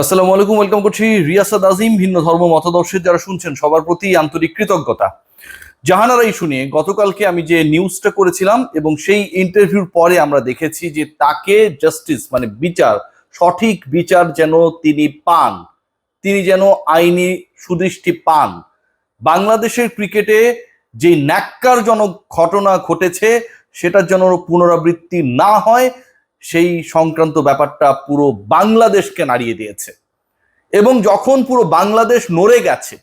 আসসালামু আলাইকুম ওয়েলকাম করছি রিয়াসাদ আজিম, ভিন্ন ধর্ম মতাদর্শের যারা শুনছেন, সবার প্রতি আন্তরিক কৃতজ্ঞতা। জাহানারা নিয়ে গতকালকে আমি যে নিউজটা করেছিলাম এবং সেই ইন্টারভিউর পরে আমরা দেখেছি যে তাকে জাস্টিস মানে বিচার, সঠিক বিচার যেন তিনি পান, তিনি যেন আইনি সুদৃষ্টি পান। বাংলাদেশের ক্রিকেটে যে ন্যাক্কারজনক ঘটনা ঘটেছে, সেটার যেন পুনরাবৃত্তি না হয় সেই সংক্রান্ত ব্যাপারটা পুরো বাংলাদেশকে নাড়িয়ে দিয়েছে। এবং যখন পুরো বাংলাদেশ নড়ে গেছে,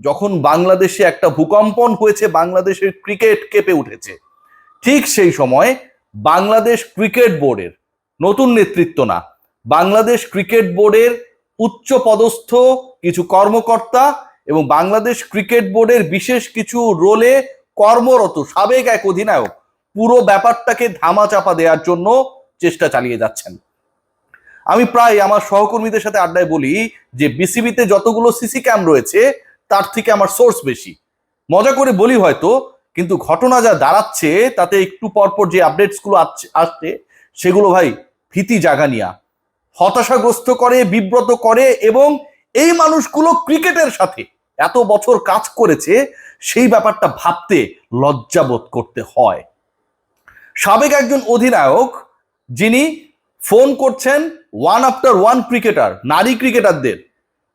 যখন বাংলাদেশে একটা ভূকম্পন হয়েছে, বাংলাদেশের ক্রিকেট কেঁপে উঠেছে, ঠিক সেই সময় বাংলাদেশ ক্রিকেট বোর্ডের নতুন নেতৃত্ব না, বাংলাদেশ ক্রিকেট বোর্ডের উচ্চ পদস্থ কিছু কর্মকর্তা এবং বাংলাদেশ ক্রিকেট বোর্ডের বিশেষ কিছু রোলে কর্মরত সাবেক এক অধিনায়ক পুরো ব্যাপারটাকে ধামাচাপা দেওয়ার জন্য চেষ্টা চালিয়ে যাচ্ছেন। আমি প্রায় আমার সহকর্মীদের সাথে আড্ডায় বলি যে বিসিবিতে যতগুলো সিসি ক্যাম রয়েছে, তার থেকে আমার সোর্স বেশি। মজা করে বলি হয়তো, কিন্তু ঘটনা যা দাঁড়াচ্ছে, তাতে একটু পরপর যে আপডেটসগুলো আসছে, সেগুলো ভাই ভীতি জাগানিয়া। হতাশাগ্রস্ত করে, বিব্রত করে এবং এই মানুষগুলো ক্রিকেটের সাথে এত বছর কাজ করেছে, সেই ব্যাপারটা ভাবতে লজ্জাবোধ করতে হয়। সাবেক একজন অধিনায়ক যিনি ফোন করছেন ওয়ান আফটার ওয়ান ক্রিকেটার নারী ক্রিকেটারদের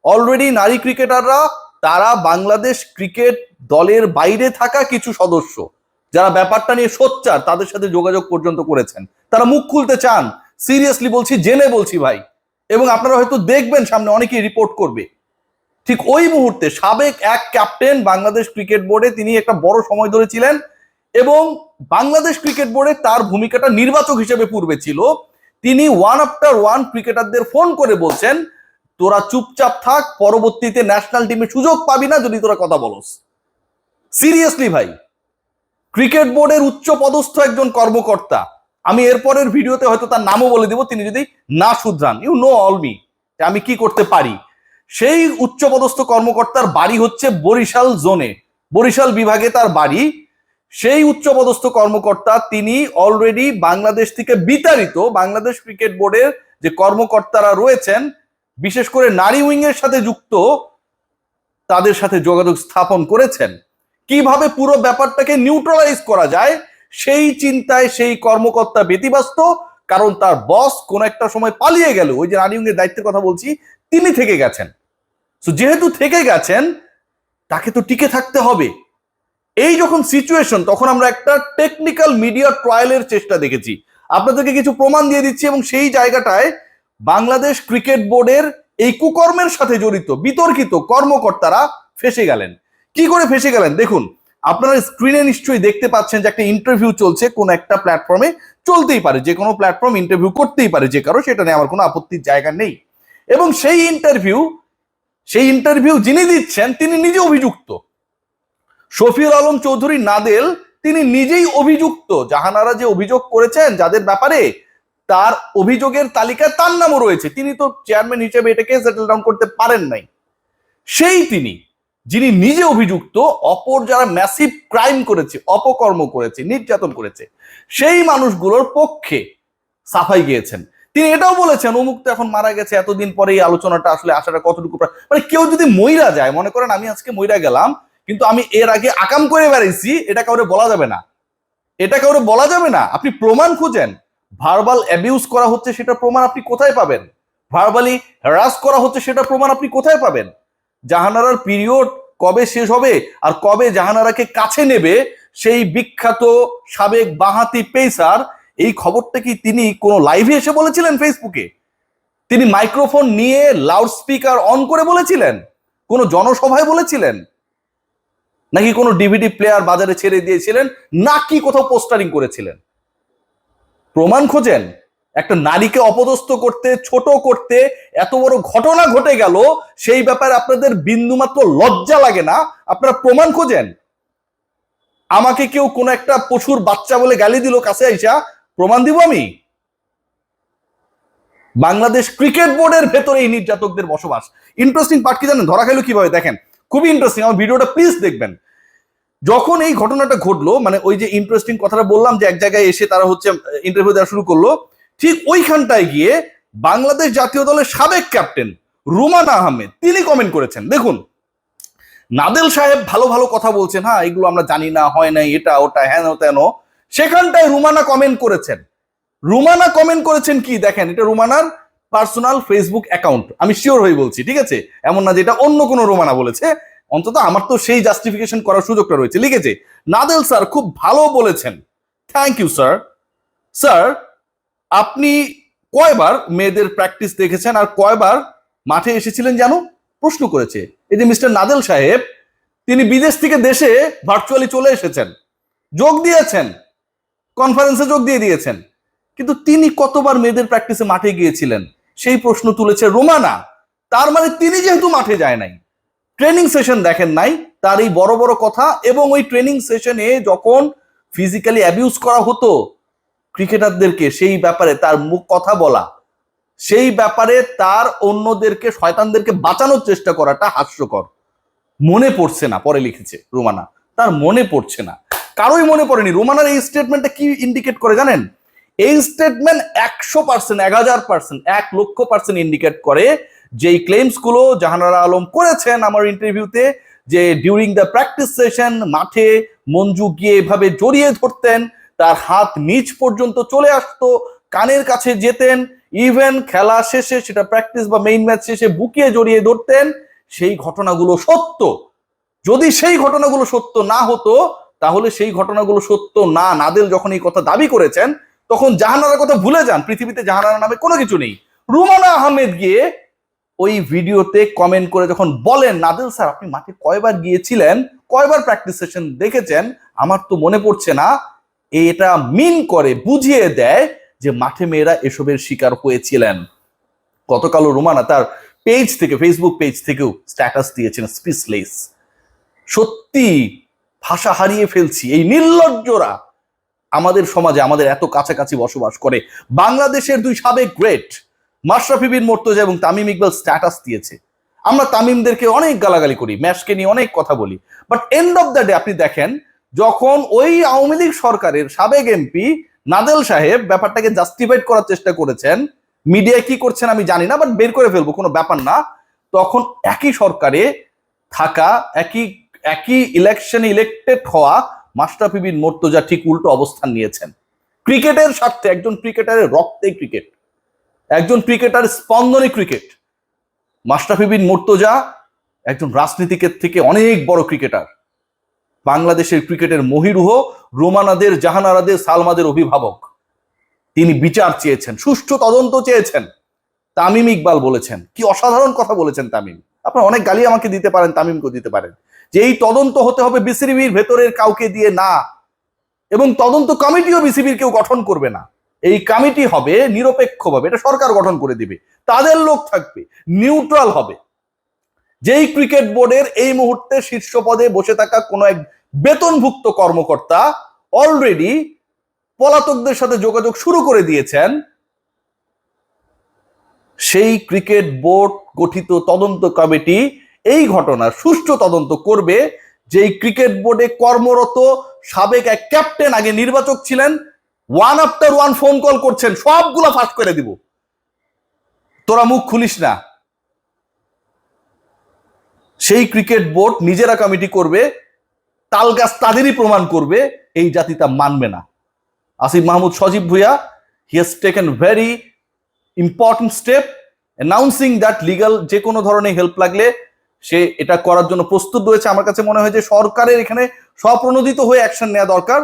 অলরেডি নারী ক্রিকেটাররা তারা বাংলাদেশ ক্রিকেট দলের বাইরে থাকা কিছু সদস্য, যারা ব্যাপারটা নিয়ে সোচ্চার, তাদের সাথে যোগাযোগ পর্যন্ত করেছেন। তারা মুখ খুলতে চান। সিরিয়াসলি বলছি, জেনে বলছি ভাই। এবং আপনারা হয়তো দেখবেন সামনে অনেকেই রিপোর্ট করবে। ঠিক ওই মুহূর্তে সাবেক এক ক্যাপ্টেন বাংলাদেশ ক্রিকেট বোর্ডে তিনি একটা বড় সময় ধরে ছিলেন। এবং বাংলাদেশ ক্রিকেট বোর্ডে তার ভূমিকাটা নির্বাচক হিসেবে পূর্বে ছিল। তিনি ওয়ান আফটার ওয়ান ক্রিকেটারদের ফোন করে বলছেন, তোরা চুপচাপ থাক, পরবর্তীতে ন্যাশনাল টিমে সুযোগ পাবি না যদি তোরা কথা বলস। সিরিয়াসলি ভাই, ক্রিকেট বোর্ডের উচ্চ পদস্থ একজন কর্মকর্তা, আমি এরপরের ভিডিওতে হয়তো তার নামও বলে দিব, তিনি যদি না শুধরান ইউ নো অল মি আমি কি করতে পারি? সেই উচ্চপদস্থ কর্মকর্তার বাড়ি হচ্ছে বরিশাল জোনে বরিশাল বিভাগে তার বাড়ি। সেই উচ্চপদস্থ কর্মকর্তা তিনি অলরেডি বাংলাদেশ থেকে বিতাড়িত, বাংলাদেশ ক্রিকেট বোর্ডের যে কর্মকর্তারা রয়েছেন, বিশেষ করে নারী উইং এর সাথে যুক্ত, তাদের সাথে যোগাযোগ স্থাপন করেছেন। কীভাবে পুরো ব্যাপারটাকে নিউট্রালাইজ করা যায়, সেই চিন্তায় সেই কর্মকর্তা ব্যতিব্যস্ত, কারণ তার বস কোন একটা সময় পালিয়ে গেল। ওই যে নারী এর দায়িত্বের কথা বলছি, তিনি থেকে গেছেন। যেহেতু থেকে গেছেন, তাকে তো টিকে থাকতে হবে। এই যখন সিচুয়েশন তখন আমরা একটা টেকনিক্যাল মিডিয়া ট্রায়ালের চেষ্টা দেখেছি। আপনাদেরকে কিছু প্রমাণ দিয়ে দিচ্ছি এবং সেই জায়গাটায় বাংলাদেশ ক্রিকেট বোর্ডের এই কুকর্মের সাথে জড়িত, বিতর্কিত কর্মকর্তারা ফেসে গেলেন। কি করে ফেসে গেলেন? দেখুন, আপনারা স্ক্রিনে নিশ্চয়ই দেখতে পাচ্ছেন যে একটা ইন্টারভিউ চলছে কোন একটা প্ল্যাটফর্মে চলতেই পারে, যে কোনো প্ল্যাটফর্ম ইন্টারভিউ করতেই পারে যে কারও, সেটা নিয়ে আমার কোনো আপত্তির জায়গা নেই। এবং সেই ইন্টারভিউ সেই ইন্টারভিউ যিনি দিচ্ছেন, তিনি নিজে অভিযুক্ত। শফিউল আলম চৌধুরী নাদেল, তিনি নিজেই অভিযুক্ত। জাহানারা যে অভিযোগ করেছেন, যাদের ব্যাপারে তার অভিযোগের তালিকায় তার নামও রয়েছে। তিনি তো চেয়ারম্যান হিসেবে এটাকে সেটেল ডাউন করতে পারেন নাই। সেই তিনি, যিনি নিজে অভিযুক্ত, অপর যারা ম্যাসিভ ক্রাইম করেছে, অপকর্ম করেছে, নির্যাতন করেছে, সেই মানুষগুলোর পক্ষে সাফাই গিয়েছেন। তিনি এটাও বলেছেন, অমুক তো এখন মারা গেছে, এতদিন পরে এই আলোচনাটা আসলে আসাটা কতটুকু মানে কেউ যদি মইরা যায়, মনে করেন আমি আজকে মইরা গেলাম কিন্তু আমি এর আগে আকাম করে বেড়াইছি, এটা কাউরে বলা যাবে না। এটা কাউরে বলা যাবে না, আপনি প্রমাণ খুঁজেন। ভার্বাল অ্যাবিউজ করা হচ্ছে সেটা প্রমাণ আপনি কোথায় পাবেন? ভার্বালি হ্যারাস করা হচ্ছে সেটা প্রমাণ আপনি কোথায় পাবেন? জাহানারার পিরিয়ড কবে শেষ হবে আর কবে জাহানারাকে কাছে নেবে, সেই বিখ্যাত সাবেক বাহাতি পেসার, এই খবরটা কি তিনি কোনো লাইভে এসে বলেছিলেন ফেসবুকে তিনি মাইক্রোফোন নিয়ে লাউড স্পিকার অন করে বলেছিলেন? কোনো জনসভায় বলেছিলেন? নাকি কোনো ডিভিডি প্লেয়ার বাজারে ছেড়ে দিয়েছিলেন, নাকি কোথাও পোস্টারিং করেছিলেন? প্রমাণ খোঁজেন, একটা নারীকে অপদস্থ করতে, ছোট করতে এত বড় ঘটনা ঘটে গেল, সেই ব্যাপারে আপনাদের বিন্দুমাত্র লজ্জা লাগে না, আপনারা প্রমাণ খোঁজেন। আমাকে কেউ কোনো একটা পশুর বাচ্চা বলে গালি দিল, কাছে আইসা, প্রমাণ দিব আমি? বাংলাদেশ ক্রিকেট বোর্ডের ভেতরে এই নির্যাতকদের বসবাস। ইন্টারেস্টিং পার্ট কি জানেন? ধরা খেলো কীভাবে? দেখেন, খুবই ইন্টারেস্টিং আমার ভিডিওটা প্লিজ দেখবেন। যখন এই ঘটনাটা ঘটলো মানে ওই যে ইন্টারেস্টিং কথাটা বললাম যে এক জায়গায় এসে তারা হচ্ছে ইন্টারভিউ দেওয়া শুরু করল, ঠিক ওইখানটায় গিয়ে বাংলাদেশ জাতীয় দলের সাবেক ক্যাপ্টেন রুমানা আহমেদ, তিনি কমেন্ট করেছেন। দেখুন, নাদেল সাহেব ভালো ভালো কথা বলছেন হ্যাঁ এগুলো আমরা জানি না, হয় নাই, এটা, ওটা হ্যান তেন সেখানটায় রুমানা কমেন্ট করেছেন। রুমানা কমেন্ট করেছেন কি? দেখেন, এটা রুমানার পার্সোনাল ফেসবুক অ্যাকাউন্ট আমি শিওর হয়ে বলছি, ঠিক আছে? এমন না যে এটা অন্য কোনো রোমানা বলেছে। অন্তত আমার তো সেই জাস্টিফিকেশন করার সুযোগটা রয়েছে। লিখেছে, নাদেল স্যার খুব ভালো বলেছেন। থ্যাংক ইউ স্যার স্যার আপনি কয়বার মেয়েদের প্র্যাকটিস দেখেছেন আর কয়বার মাঠে এসেছিলেন জানো প্রশ্ন করেছে। এই যে মিস্টার নাদেল সাহেব, তিনি বিদেশ থেকে দেশে ভার্চুয়ালি চলে এসেছেন। যোগ দিয়েছেন। কনফারেন্সে যোগ দিয়ে দিয়েছেন। কিন্তু তিনি কতবার মেয়েদের প্র্যাকটিসে মাঠে গিয়েছিলেন? সেই প্রশ্ন তুলেছে রোমানা। তার মানে তিনি যেহেতু মাঠে যায় নাই। ট্রেনিং সেশন দেখেন নাই, তার এই বড় বড় কথা এবং ওই ট্রেনিং সেশনে যখন ফিজিক্যালি অ্যাবিউজ করা হতো ক্রিকেটারদেরকে সেই ব্যাপারে তার মুখ কথা বলা, সেই ব্যাপারে তার অন্যদেরকে, শয়তানদেরকে বাঁচানোর চেষ্টা করাটা হাস্যকর। মনে পড়ছে না, পরে লিখেছে রোমানা। তার মনে পড়ছে না। কারোই মনে পড়েনি। রোমানার এই স্টেটমেন্টটা কি ইন্ডিকেট করে জানেন? এই স্টেটমেন্ট একশো পার্সেন্ট এক হাজার পার্সেন্ট এক লক্ষ পার্সেন্ট ইন্ডিকেট করে যেই ক্লেমসগুলো জাহানারা আলম করেছেন আমার ইন্টারভিউতে যে ডিউরিং দ্য প্র্যাকটিস সেশন মাঠে মঞ্জু গিয়ে এভাবে জড়িয়ে ধরতেন, তার হাত নিচ পর্যন্ত চলে আসতো, কানের কাছে যেতেন ইভেন খেলা শেষে সেটা প্র্যাকটিস বা মেইন ম্যাচ শেষে বুকিয়ে জড়িয়ে ধরতেন, সেই ঘটনাগুলো সত্য। যদি সেই ঘটনাগুলো সত্য না হতো, তাহলে সেই ঘটনাগুলো সত্য না, নাদেল যখন এই কথা দাবি করেছেন, তখন জাহানারার কথা ভুলে যান, পৃথিবীতে জাহানারা নামে কোনো কিছু নেই। রুমানা আহমেদ গিয়ে ওই ভিডিওতে কমেন্ট করে যখন বলেন, নাদিল স্যার, আপনি মাঠে কয়বার গিয়েছিলেন? কয়বার প্র্যাকটিস সেশন দেখেছেন? আমার তো মনে পড়ছে না। এটা মিন করে, বুঝিয়ে দেয় যে মাঠে মেয়েরা এসবের শিকার হয়েছিলেন। গতকালও রুমানা তার পেজ থেকে ফেসবুক পেজ থেকেও স্ট্যাটাস দিয়েছেন স্পিচলেস সত্যি ভাষা হারিয়ে ফেলছি, এই নির্লজ্জরা আমাদের সমাজে আমাদের এত কাছাকাছি বসবাস করে। বাংলাদেশের দুই সাবেক গ্রেট মাশরাফি বিন মোর্তজা এবং তামিম ইকবাল স্ট্যাটাস দিয়েছে। আমরা তামিমদেরকে অনেক গালাগালি করি, ম্যাচকে নিয়ে অনেক কথা বলি। But end of the day আপনি দেখেন, যখন ওই আওয়ামী লীগ সরকারের সাবেক এমপি নাদেল সাহেব ব্যাপারটাকে জাস্টিফাইড করার চেষ্টা করেছেন মিডিয়া কি করছেন আমি জানি না বাট বের করে ফেলব, কোনো ব্যাপার না। তখন একই সরকারে থাকা, একই একই ইলেকশনে ইলেক্টেড হওয়া মাস্টাফি বিন মোর্তজা ঠিক উল্টো অবস্থান নিয়েছেন। ক্রিকেটের স্বার্থে, একজন ক্রিকেটারের রক্তে ক্রিকেট। একজন ক্রিকেটার স্পন্দনে ক্রিকেট। মাস্টাফি বিন মোর্তজা একজন রাজনীতিকের থেকে অনেক বড় ক্রিকেটার। বাংলাদেশের ক্রিকেটের মহিরুহ রোমানাদের, জাহানারাদের, সালমাদের অভিভাবক। তিনি বিচার চেয়েছেন, সুষ্ঠু তদন্ত চেয়েছেন। তামিম ইকবাল বলেছেন, কি অসাধারণ কথা বলেছেন তামিম। আপনার অনেক গালি আমাকে দিতে পারেন তামিমকে দিতে পারেন। যে এই তদন্ত হতে হবে বিসিবির ভেতরের কাউকে দিয়ে না, এবং তদন্ত কমিটিও বিসিবির কেউ গঠন করবে না। এই কমিটি হবে নিরপেক্ষভাবে, এটা সরকার গঠন করে দিবে, তাদের লোক থাকবে নিউট্রাল হবে। যেই ক্রিকেট বোর্ডের এই মুহূর্তে শীর্ষ পদে বসে থাকা কোনো এক বেতনভুক্ত কর্মকর্তা অলরেডি পলাতকদের সাথে যোগাযোগ শুরু করে দিয়েছেন। সেই ক্রিকেট বোর্ড গঠিত তদন্ত কমিটি এই ঘটনার সুষ্ঠু তদন্ত করবে। যেই ক্রিকেট বোর্ডে কর্মরত সাবেক এক ক্যাপ্টেন আগে নির্বাচক ছিলেন one after one phone call করছেন, সবগুলা ফাঁস করে দিব। তোরা মুখ খুলিস না। সেই ক্রিকেট বোর্ড নিজেরা কমিটি করবে, তাল গাছ তাদেরই প্রমাণ করবে, এই জাতি তা মানবে না। Asif Mahmud, Sajib Bhuiyan he has taken very important step announcing that legal যে কোনো ধরনের হেল্প লাগলে সে এটা করার জন্য প্রস্তুত রয়েছে। আমার কাছে মনে হয় যে সরকারের এখানে স্বপ্রণোদিত হয়ে অ্যাকশন নেওয়া দরকার।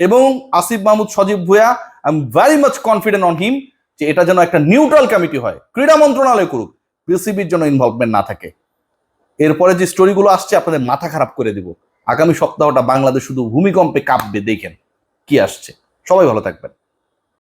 এবং Asif Mahmud Sajib Bhuiyan I am very much confident on him যে এটা যেন একটা নিউট্রাল কমিটি হয়। ক্রীড়া মন্ত্রণালয় করুক বিসিবির জন্য ইনভলভমেন্ট না থাকে। এরপরে যে স্টোরিগুলো আসছে, আপনাদের মাথা খারাপ করে দিব। আগামী সপ্তাহটা বাংলাদেশ শুধু ভূমিকম্পে কাঁপবে, দেখেন কি আসছে। সবাই ভালো থাকবেন।